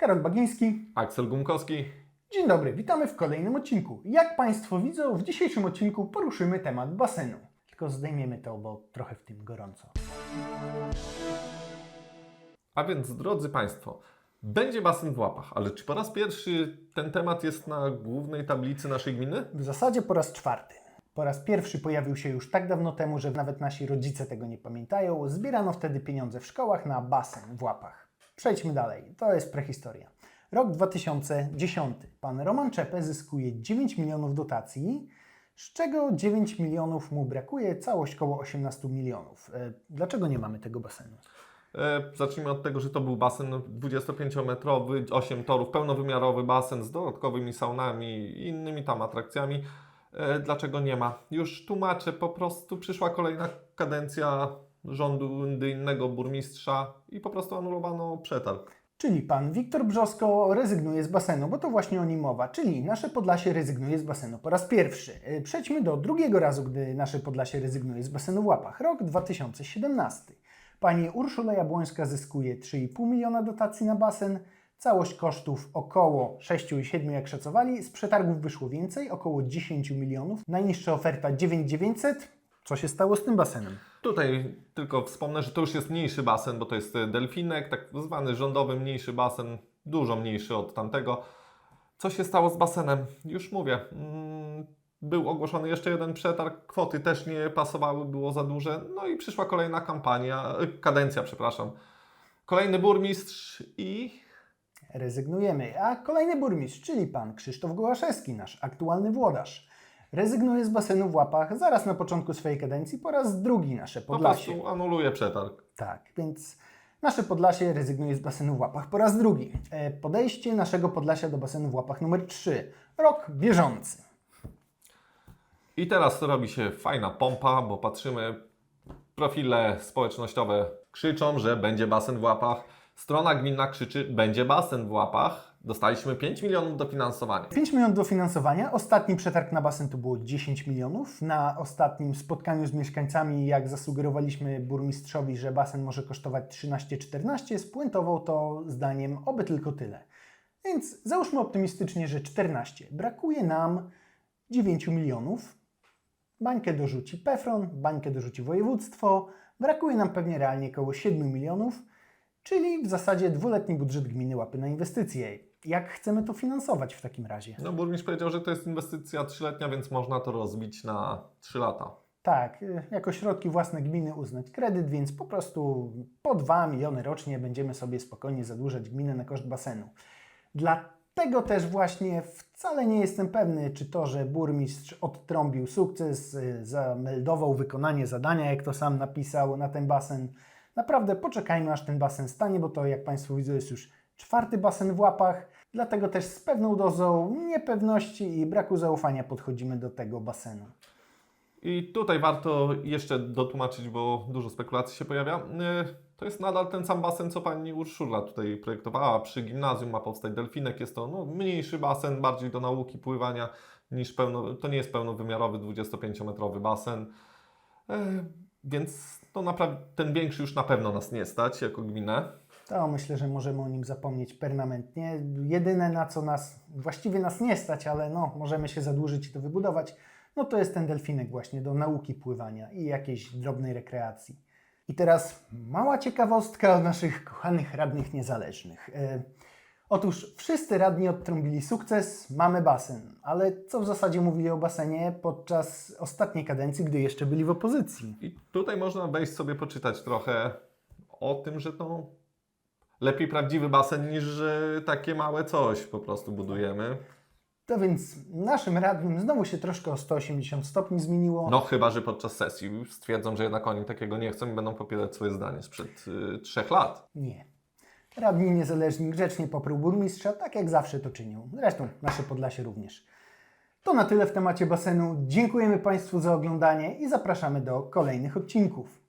Karol Bagiński. Aksel Gumkowski. Dzień dobry, witamy w kolejnym odcinku. Jak Państwo widzą, w dzisiejszym odcinku poruszymy temat basenu. Tylko zdejmiemy to, bo trochę w tym gorąco. A więc, drodzy Państwo, będzie basen w łapach, ale czy po raz pierwszy ten temat jest na głównej tablicy naszej gminy? W zasadzie po raz czwarty. Po raz pierwszy pojawił się już tak dawno temu, że nawet nasi rodzice tego nie pamiętają. Zbierano wtedy pieniądze w szkołach na basen w łapach. Przejdźmy dalej, to jest prehistoria. Rok 2010. Pan Roman Czepe zyskuje 9 milionów dotacji, z czego 9 milionów mu brakuje, całość około 18 milionów. E, Dlaczego nie mamy tego basenu? E, zacznijmy od tego, że to był basen 25-metrowy, 8 torów, pełnowymiarowy basen z dodatkowymi saunami i innymi tam atrakcjami. E, dlaczego nie ma? Już tłumaczę, po prostu przyszła kolejna kadencja rządu innego burmistrza i po prostu anulowano przetarg. Czyli pan Wiktor Brzosko rezygnuje z basenu, bo to właśnie o nim mowa. Czyli nasze Podlasie rezygnuje z basenu po raz pierwszy. E, Przejdźmy do drugiego razu, gdy nasze Podlasie rezygnuje z basenu w łapach. Rok 2017. Pani Urszula Jabłońska zyskuje 3,5 miliona dotacji na basen. Całość kosztów około 6,7 jak szacowali. Z przetargów wyszło więcej, około 10 milionów. Najniższa oferta 9,900. Co się stało z tym basenem? Tutaj tylko wspomnę, że to już jest mniejszy basen, bo to jest e, delfinek, tak zwany rządowy mniejszy basen, dużo mniejszy od tamtego. Co się stało z basenem? Już mówię. mm, Był ogłoszony jeszcze jeden przetarg, kwoty też nie pasowały, było za duże. No i przyszła kolejna kampania, e, kadencja, przepraszam. Kolejny burmistrz i Rezygnujemy. A kolejny burmistrz, czyli pan Krzysztof Gołaszewski, nasz aktualny włodarz, rezygnuje z basenu w łapach zaraz na początku swojej kadencji po raz drugi nasze po Podlasie. prostu anuluje przetarg. Tak, więc nasze Podlasie rezygnuje z basenu w łapach po raz drugi. E, Podejście naszego Podlasia do basenu w łapach numer 3. Rok bieżący. I teraz robi się fajna pompa, bo patrzymy, profile społecznościowe krzyczą, że będzie basen w łapach. Strona gminna krzyczy, będzie basen w łapach. Dostaliśmy 5 milionów dofinansowania. 5 milionów dofinansowania. Ostatni przetarg na basen to było 10 milionów. Na ostatnim spotkaniu z mieszkańcami, jak zasugerowaliśmy burmistrzowi, że basen może kosztować 13-14, spuentował to zdaniem oby tylko tyle. Więc załóżmy optymistycznie, że 14. Brakuje nam 9 milionów. Bańkę dorzuci Pefron, bańkę dorzuci województwo. Brakuje nam pewnie realnie około 7 milionów, czyli w zasadzie dwuletni budżet gminy łapy na inwestycje. Jak chcemy to finansować w takim razie? No burmistrz powiedział, że to jest inwestycja trzyletnia, więc można to rozbić na 3 lata. Tak, y, jako środki własne gminy uznać kredyt, więc po prostu po 2 miliony rocznie będziemy sobie spokojnie zadłużać gminę na koszt basenu. Dlatego też właśnie wcale nie jestem pewny, czy to, że burmistrz odtrąbił sukces, y, zameldował wykonanie zadania, jak to sam napisał na ten basen. Naprawdę poczekajmy, aż ten basen stanie, bo to, jak Państwo widzą, jest już czwarty basen w łapach. Dlatego też z pewną dozą niepewności i braku zaufania podchodzimy do tego basenu. I tutaj warto jeszcze dotłumaczyć, bo dużo spekulacji się pojawia. Yy, To jest nadal ten sam basen, co pani Urszula tutaj projektowała. Przy gimnazjum ma powstać delfinek. Jest to no, mniejszy basen, bardziej do nauki pływania niż pełno. To nie jest pełnowymiarowy 25-metrowy basen. Więc to ten większy już na pewno nas nie stać jako gminę. To myślę, że możemy o nim zapomnieć permanentnie. Jedyne na co nas, właściwie nas nie stać, ale no, możemy się zadłużyć i to wybudować, no to jest ten delfinek właśnie do nauki pływania i jakiejś drobnej rekreacji. I teraz mała ciekawostka o naszych kochanych radnych niezależnych. Otóż wszyscy radni odtrąbili sukces, mamy basen, ale co w zasadzie mówili o basenie podczas ostatniej kadencji, gdy jeszcze byli w opozycji? I tutaj można wejść sobie poczytać trochę o tym, że to lepiej prawdziwy basen niż że takie małe coś po prostu budujemy. To więc naszym radnym znowu się troszkę o 180 stopni zmieniło. No chyba, że podczas sesji stwierdzą, że jednak oni takiego nie chcą i będą popierać swoje zdanie sprzed y, trzech lat. Nie. Radni niezależni grzecznie poprą burmistrza, tak jak zawsze to czynią. Zresztą nasze Podlasie również. To na tyle w temacie basenu. Dziękujemy Państwu za oglądanie i zapraszamy do kolejnych odcinków.